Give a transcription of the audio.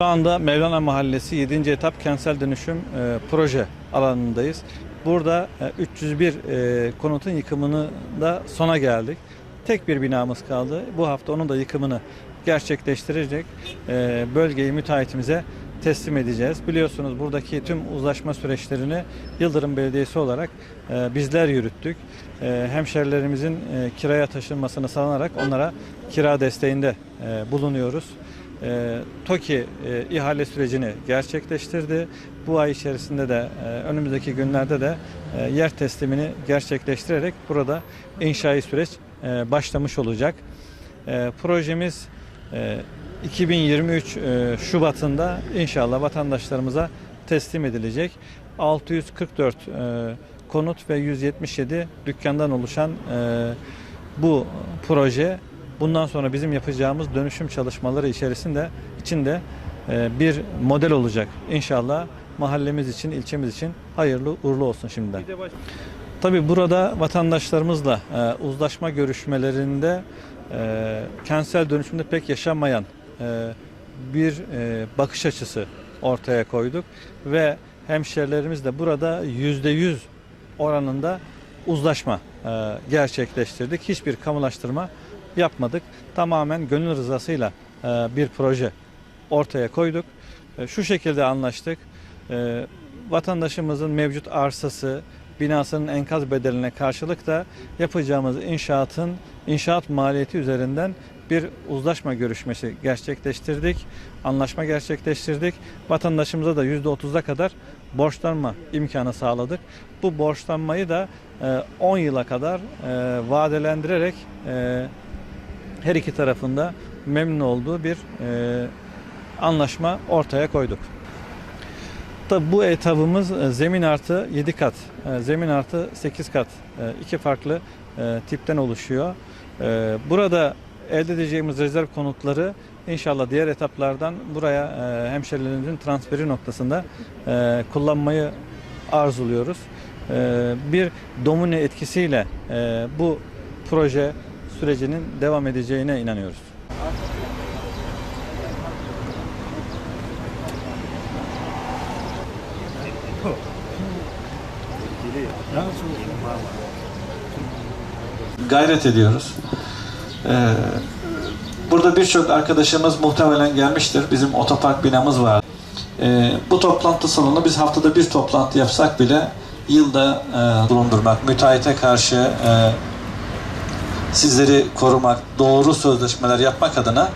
Şu anda Mevlana Mahallesi 7. etap kentsel dönüşüm e, proje alanındayız. Burada e, 301 e, konutun yıkımını da sona geldik. Tek bir binamız kaldı. Bu hafta onun da yıkımını gerçekleştirecek e, bölgeyi müteahhitimize teslim edeceğiz. Biliyorsunuz buradaki tüm uzlaşma süreçlerini Yıldırım Belediyesi olarak e, bizler yürüttük. E, hemşerilerimizin e, kiraya taşınmasını sağlanarak onlara kira desteğinde e, bulunuyoruz. E, TOKİ e, ihale sürecini gerçekleştirdi. Bu ay içerisinde de e, önümüzdeki günlerde de e, yer teslimini gerçekleştirerek burada inşai süreç e, başlamış olacak. E, projemiz e, 2023 e, Şubat'ında inşallah vatandaşlarımıza teslim edilecek. 644 e, konut ve 177 dükkandan oluşan e, bu proje bundan sonra bizim yapacağımız dönüşüm çalışmaları içerisinde içinde e, bir model olacak. İnşallah mahallemiz için, ilçemiz için hayırlı uğurlu olsun şimdiden. Tabii burada vatandaşlarımızla e, uzlaşma görüşmelerinde e, kentsel dönüşümde pek yaşanmayan bir bakış açısı ortaya koyduk ve hemşerilerimizle burada yüzde yüz oranında uzlaşma e, gerçekleştirdik. Hiçbir kamulaştırma yapmadık. Tamamen gönül rızasıyla e, bir proje ortaya koyduk. E, Şu şekilde anlaştık. E, Vatandaşımızın mevcut arsası, binasının enkaz bedeline karşılık da yapacağımız inşaatın inşaat maliyeti üzerinden bir uzlaşma görüşmesi gerçekleştirdik. Anlaşma gerçekleştirdik. Vatandaşımıza da %30'a kadar borçlanma imkanı sağladık. Bu borçlanmayı da e, 10 yıla kadar vadelendirerek her iki tarafında memnun olduğu bir e, anlaşma ortaya koyduk. Tabi bu etabımız e, zemin artı 7 kat, e, zemin artı 8 kat e, iki farklı tipten oluşuyor. Burada elde edeceğimiz rezerv konutları inşallah diğer etaplardan buraya hemşerilerimizin transferi noktasında kullanmayı arzuluyoruz. Bir domine etkisiyle bu proje sürecinin devam edeceğine inanıyoruz. Gayret ediyoruz. Ee, burada birçok arkadaşımız muhtemelen gelmiştir. Bizim otopark binamız var. Ee, bu toplantı salonu biz haftada bir toplantı yapsak bile yılda e, bulundurmak, müteahhite karşı e, sizleri korumak, doğru sözleşmeler yapmak adına